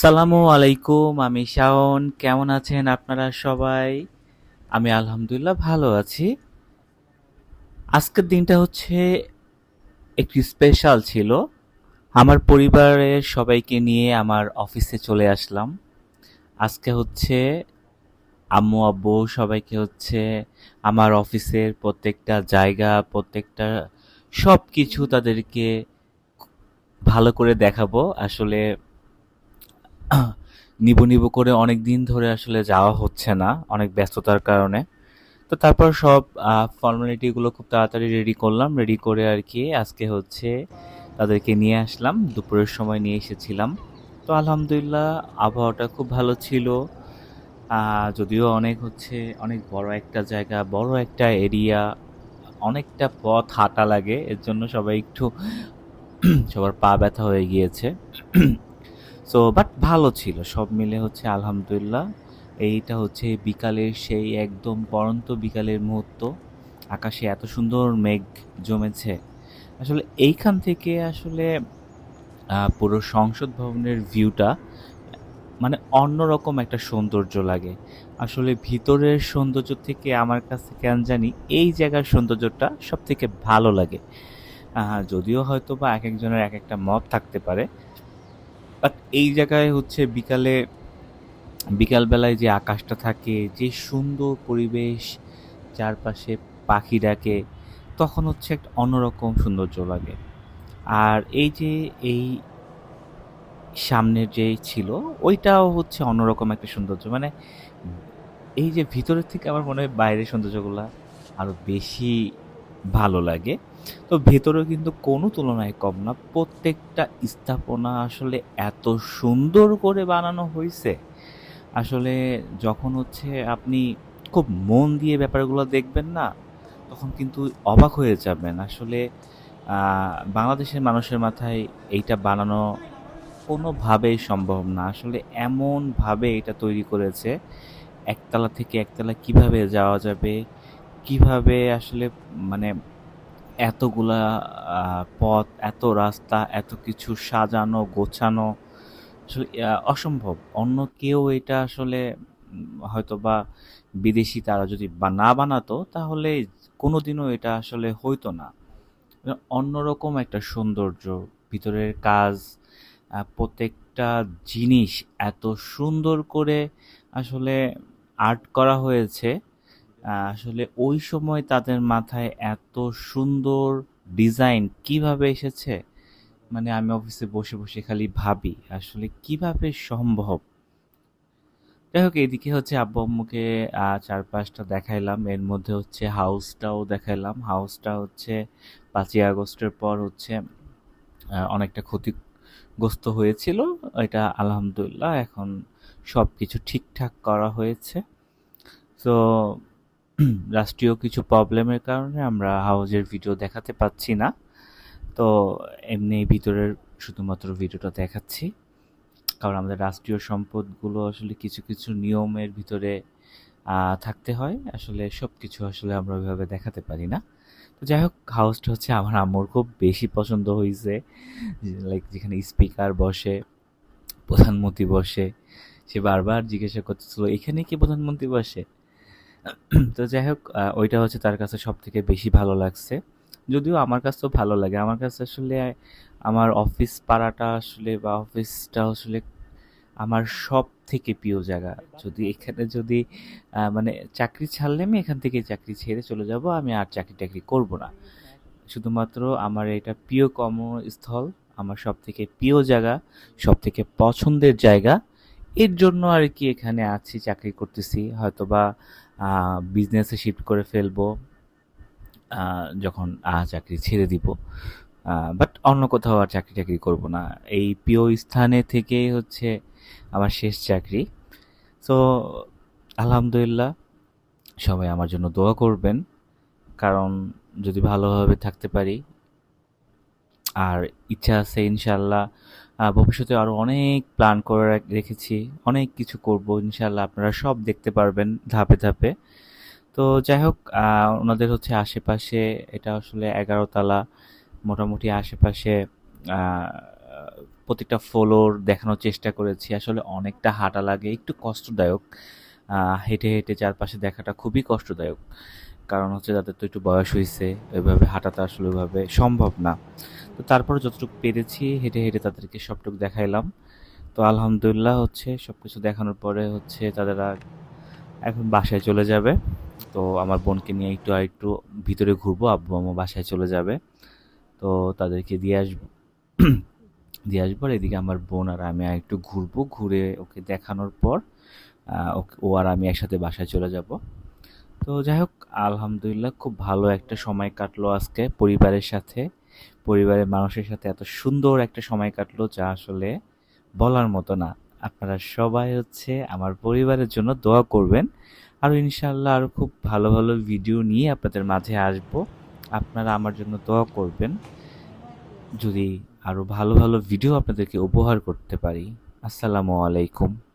আসসালামু আলাইকুম, আমি শাওন। কেমন আছেন আপনারা সবাই? আমি আলহামদুলিল্লাহ ভালো আছি। আজকের দিনটা হচ্ছে একটি স্পেশাল ছিল। আমার পরিবারের সবাইকে নিয়ে আমার অফিসে চলে আসলাম। আজকে হচ্ছে আম্মু, আব্বু সবাইকে হচ্ছে আমার অফিসের প্রত্যেকটা জায়গা, প্রত্যেকটা সব কিছু তাদেরকে ভালো করে দেখাবো। আসলে নিবো নিবো করে অনেক দিন ধরে আসলে যাওয়া হচ্ছে না, অনেক ব্যস্ততার কারণে। তো তারপর সব ফর্মালিটিগুলো খুব তাড়াতাড়ি রেডি করলাম রেডি করে আর কি আজকে হচ্ছে তাদেরকে নিয়ে আসলাম, দুপুরের সময় নিয়ে এসেছিলাম। তো আলহামদুলিল্লাহ আবহাওয়াটা খুব ভালো ছিল। যদিও অনেক হচ্ছে, অনেক বড় একটা জায়গা, বড় একটা এরিয়া অনেকটা পথ হাঁটা লাগে, এর জন্য সবাই একটু সবার পা ব্যথা হয়ে গিয়েছে। সো বাট ভালো ছিল। সব মিলে হচ্ছে আলহামদুলিল্লাহ। এইটা হচ্ছে বিকালের সেই একদম পড়ন্ত বিকালের মুহূর্ত। আকাশে এত সুন্দর মেঘ জমেছে। আসলে এইখান থেকে আসলে পুরো সংসদ ভবনের ভিউটা মানে অন্যরকম একটা সৌন্দর্য লাগে। আসলে ভিতরের সৌন্দর্য থেকে আমার কাছে কেন জানি এই জায়গার সৌন্দর্যটা সব থেকে ভালো লাগে। যদিও হয়তো বা এক একজনের এক একটা মত থাকতে পারে। বাট এই জায়গায় হচ্ছে বিকালে, বিকালবেলায় যে আকাশটা থাকে, যে সুন্দর পরিবেশ চারপাশে পাখি ডাকে, তখন হচ্ছে একটা অন্যরকম সৌন্দর্য লাগে। আর এই যে এই সামনের যে ছিল, ওইটাও হচ্ছে অন্যরকম একটা সৌন্দর্য। মানে এই যে ভিতরের থেকে আমার মনে হয় বাইরের সৌন্দর্যগুলো আরও বেশি ভালো লাগে। তো ভেতরেও কিন্তু কোনো তুলনায় কম না। প্রত্যেকটা স্থাপনা আসলে এত সুন্দর করে বানানো হয়েছে আসলে যখন হচ্ছে আপনি খুব মন দিয়ে ব্যাপারগুলো দেখবেন না, তখন কিন্তু অবাক হয়ে যাবেন। আসলে বাংলাদেশের মানুষের মাথায় এইটা বানানো কোনোভাবেই সম্ভব না। আসলে এমনভাবে এটা তৈরি করেছে, একতলা থেকে একতলা কীভাবে যাওয়া যাবে, কীভাবে আসলে মানে এতগুলা পথ, এত রাস্তা, এত কিছু সাজানো, গোছানো, আসলে অসম্ভব। অন্য কেউ এটা আসলে হয়তো বা বিদেশি তারা যদি না বানাতো, তাহলে কোনোদিনও এটা আসলে হইতো না। অন্যরকম একটা সৌন্দর্য, ভিতরের কাজ প্রত্যেকটা জিনিস এত সুন্দর করে আসলে আর্ট করা হয়েছে। আসলে ওই সময় তাদের মাথায় এত সুন্দর ডিজাইন কীভাবে এসেছে? মানে আমি অফিসে বসে বসে খালি ভাবি আসলে কীভাবে সম্ভব? যাই হোক এদিকে হচ্ছে আব্বু আম্মুকে আহ, চারপাশটা দেখাইলাম। এর মধ্যে হচ্ছে হাউসটাও দেখাইলাম। হাউসটা হচ্ছে পাঁচই আগস্টের পর হচ্ছে অনেকটা ক্ষতিগ্রস্ত হয়েছিল। এটা আলহামদুলিল্লাহ এখন সব কিছু ঠিকঠাক করা হয়েছে। তো রাষ্ট্রীয় কিছু প্রবলেমের কারণে আমরা হাউজের ভিডিও দেখাতে পাচ্ছি না। তো এমনি ভিতরের শুধুমাত্র ভিডিওটা দেখাচ্ছি। কারণ আমাদের রাষ্ট্রীয় সম্পদগুলো আসলে কিছু কিছু নিয়মের ভিতরে থাকতে হয়। আসলে সব কিছু আসলে আমরা ওইভাবে দেখাতে পারি না। তো যাই হোক হাউসটা হচ্ছে আমার আম্মুর খুব বেশি পছন্দ হয়েছে লাইক যেখানে স্পিকার বসে, প্রধানমন্ত্রী বসে, সে বারবার জিজ্ঞাসা করতেছিল, এখানে কি প্রধানমন্ত্রী বসে? তো যাই হোক ওইটা হচ্ছে তার কাছে সব থেকে বেশি ভালো লাগছে। যদিও আমার কাছেও ভালো লাগে। আমার কাছে আসলে আমার অফিস পাড়াটা আসলে বা অফিসটা আসলে আমার সব থেকে প্রিয় জায়গা। যদি এখানে যদি মানে চাকরি ছাড়লে আমি এখান থেকে চাকরি ছেড়ে চলে যাব। আমি আর চাকরি টাকরি করব না। শুধুমাত্র আমার এটা প্রিয় কর্মস্থল, আমার সব থেকে প্রিয় জায়গা সব থেকে পছন্দের জায়গা। এর জন্য আর কি এখানে আছি, চাকরি করতেছি। হয়তোবা বিজনেসে শিফট করে ফেলব যখন চাকরি ছেড়ে দিব। বাট অন্য কোথাও আর চাকরি টাকরি করব না। এই প্রিয় স্থানে থেকেই হচ্ছে আমার শেষ চাকরি। তো আলহামদুলিল্লাহ, সবাই আমার জন্য দোয়া করবেন। কারণ, যদি ভালোভাবে থাকতে পারি, আর ইচ্ছা আছে ইনশাল্লাহ ভবিষ্যতে আরও অনেক প্ল্যান করে রাখ- রেখেছি। অনেক কিছু করব ইনশাল্লাহ আপনারা সব দেখতে পারবেন ধাপে ধাপে। তো যাই হোক ওনাদের হচ্ছে আশেপাশে এটা আসলে এগারো তলা মোটামুটি আশেপাশে আহ, প্রত্যেকটা ফ্লোর দেখানোর চেষ্টা করেছি। আসলে অনেকটা হাঁটা লাগে একটু কষ্টদায়ক। হেঁটে হেঁটে চারপাশে দেখাটা খুবই কষ্টদায়ক। কারণ হচ্ছে তাদের তো একটু বয়স হয়েছে ওইভাবে হাঁটাটা আসলে ওইভাবে সম্ভব না। তো তারপর যতটুকু পেরেছি, হেঁটে হেঁটে তাদেরকে সবটুকু দেখাইলাম। তো আলহামদুলিল্লাহ হচ্ছে সব কিছু দেখানোর পরে হচ্ছে তাদেরা এখন বাসায় চলে যাবে। তো আমার বোনকে নিয়ে একটু একটু ভিতরে ঘুরবো, আব্বু আম্মু বাসায় চলে যাবে। তো তাদেরকে দিয়ে আসব। দিয়ে আসব আর এদিকে আমার বোন আর আমি একটু ঘুরবো, ঘুরে ওকে দেখানোর পর ও আর আমি একসাথে বাসায় চলে যাব। তো যাই হোক, আলহামদুলিল্লাহ খুব ভালো একটা সময় কাটলো আজকে পরিবারের সাথে। পরিবারের মানুষের সাথে এত সুন্দর একটা সময় কাটলো যা আসলে বলার মতো না। আপনারা সবাই হচ্ছে আমার পরিবারের জন্য দোয়া করবেন। আর ইনশাল্লাহ আরও খুব ভালো ভালো ভিডিও নিয়ে আপনাদের মাঝে আসব। আপনারা আমার জন্য দোয়া করবেন। যদি আরও ভালো ভালো ভিডিও আপনাদেরকে উপহার করতে পারি। আসসালামু আলাইকুম।